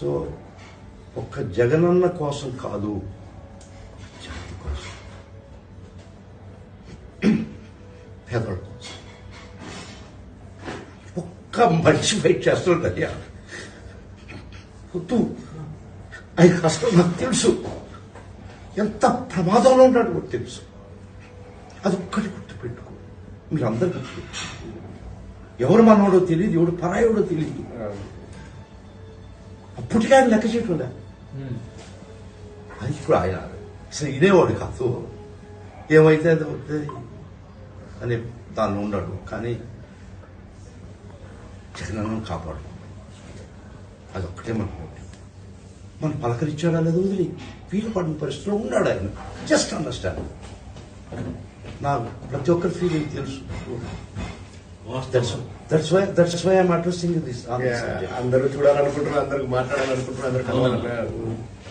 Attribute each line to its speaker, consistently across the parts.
Speaker 1: So ఒక్క జగనన్న కోసం కాదు జాతి కోసం. పేదల కోసం. ఒక్క మనిషి ఫైట్ చేస్తుందయ్యా వద్దు. అది అసలు నాకు తెలుసు. ఎంత ప్రమాదంలో ఉన్నాడు కూడా తెలుసు. అది ఒక్కటి గుర్తుపెట్టుకో. మీరు అందరు గుర్తుపెట్టుకో. ఎవరు మనోడో తెలియదు ఎవడు పరాయోడో తెలియదు అప్పటికే ఆయన లెక్క చేయకుండా అది ఇప్పుడు ఆయన అసలు ఇదేవాడు కాదు. ఏమైతే అది అవుతుంది అని దానిలో ఉన్నాడు కానీ జగనన్ను కాపాడు. అది ఒక్కటే మన కోటి మనం పలకరించాడా లేదు వదిలి? వీలు పడిన పరిస్థితిలో ఉన్నాడు ఆయన. జస్ట్ అండర్స్టాండ్ నాకు ప్రతి ఒక్కరి ఫీలింగ్ తెలుసు. That's why that's why I'm addressing this
Speaker 2: అందరూ చూడాలనుకుంటున్నారు అందరూ మాట్లాడాలనుకుంటున్నారు అందరూ కలవాలనుకుంటున్నారు.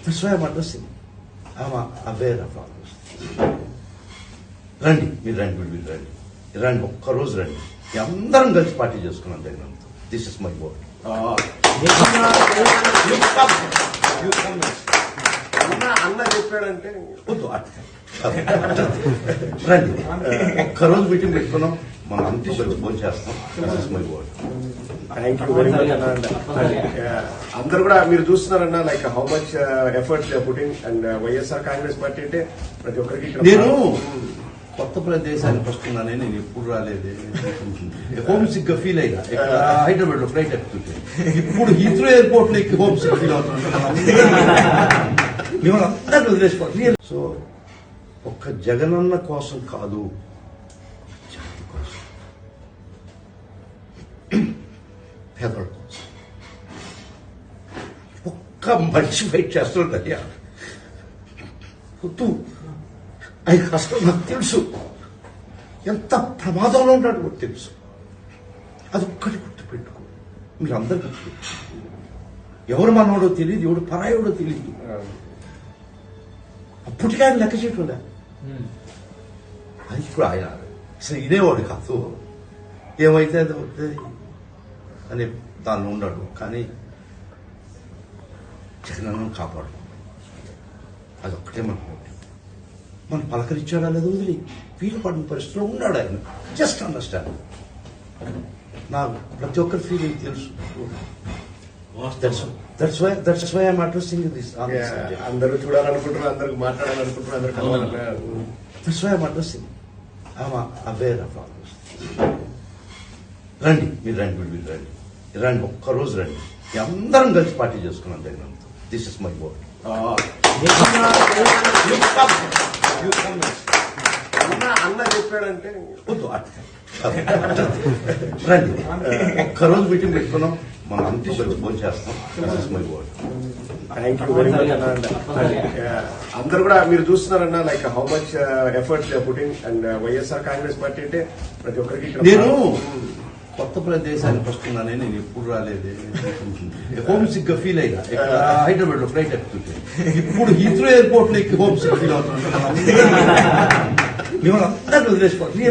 Speaker 1: That's why I'm addressing I'm aware of all రండి మీరు రండి మీరు మీరు రండి. రండి ఒక్క రోజు రండి. అందరం కలిసి పార్టీ చేసుకున్నాం జగనంతో దిస్ ఇస్ మై బోర్డ్
Speaker 2: అన్న అన్న చెప్పాడంటే.
Speaker 1: రండి. ఒక్క రోజు మీటింగ్ పెట్టుకున్నాం. మనం అంతా కలిసి భోజనం చేస్తాం. My board
Speaker 2: thank you very much అన్న అందరు కూడా మీరు చూస్తున్నారన్న like how much efforts putting and YSR Congress party అంటే ప్రతి ఒక్కరికి
Speaker 1: నేను కొత్త ప్రదేశానికి వస్తున్నానని నేను ఎప్పుడు రాలేదు. హోమ్ సిక్గా ఫీల్ అయ్యా ఇక్కడ హైదరాబాద్లో ఫ్లైట్ ఎక్కుతుంటే. ఇప్పుడు హీత్రో ఎయిర్పోర్ట్లో ఎక్కి హోమ్ సిక్ ఫీల్ అవుతున్నాను మిమ్మల్ని అందరినీ వదిలేసుకోవాలి సో ఒక్క జగనన్న కోసం కాదు కోసం ఒక్క మనిషి ఫైట్ చేస్తుందయ్యా వద్దు ఆయన అసలు నాకు తెలుసు ఎంత ప్రమాదంలో ఉన్నాడు కూడా తెలుసు అది ఒక్కటి గుర్తుపెట్టుకో మీరు అందరు గుర్తుపెట్టుకో ఎవరు మనోడో తెలియదు ఎవడు పరాయోడో తెలియదు అప్పటికే ఆయన లెక్క చేయకుండా అది ఇప్పుడు ఆయన అసలు ఇదేవాడు కాదు ఏమైతే అది అవుతుంది అని దానిలో ఉన్నాడు కానీ జగనన్ను కాపాడు. అది ఒక్కటే మన మనం పలకరించాడా లేదు వదిలి? వీలు పడిన పరిస్థితిలో ఉన్నాడు ఆయన. జస్ట్ అండర్స్టాండ్ నాకు ప్రతి ఒక్కరి ఫీలింగ్ తెలుసు.
Speaker 2: అందరూ చూడాలనుకుంటున్నారు అందరూ మాట్లాడాలనుకుంటున్నారు అందరూ కలవాలనుకుంటున్నారు.
Speaker 1: That's why I'm addressing I'm aware of all రండి మీరు రండి మీరు మీరు రండి. రండి ఒక్క రోజు రండి. అందరం కలిసి పార్టీ చేసుకున్నాం జగనంతో దిస్ ఇస్ మై బోర్డ్
Speaker 2: అన్న అన్న చెప్పాడంటే
Speaker 1: వద్దు. రండి. ఒక్క రోజు మీటింగ్ పెట్టుకున్నాం. మనం అంతా కలిసి భోజనం చేస్తాం. This is my board
Speaker 2: thank you very much అన్న. అందరు కూడా మీరు చూస్తున్నారన్న like how much efforts putting and YSR Congress party అంటే ప్రతి ఒక్కరికి
Speaker 1: నేను కొత్త ప్రదేశానికి వస్తున్నానని నేను ఎప్పుడు రాలేదు హోమ్ సిక్గా ఫీల్ అయ్యా ఇక్కడ హైదరాబాద్లో ఫ్లైట్ ఎక్కుతుంటే. ఇప్పుడు హీత్రో ఎయిర్పోర్ట్లో ఎక్కి హోమ్ సిక్ ఫీల్ అవుతున్నాను మిమ్మల్ని అందరినీ వదిలేసుకోవాలి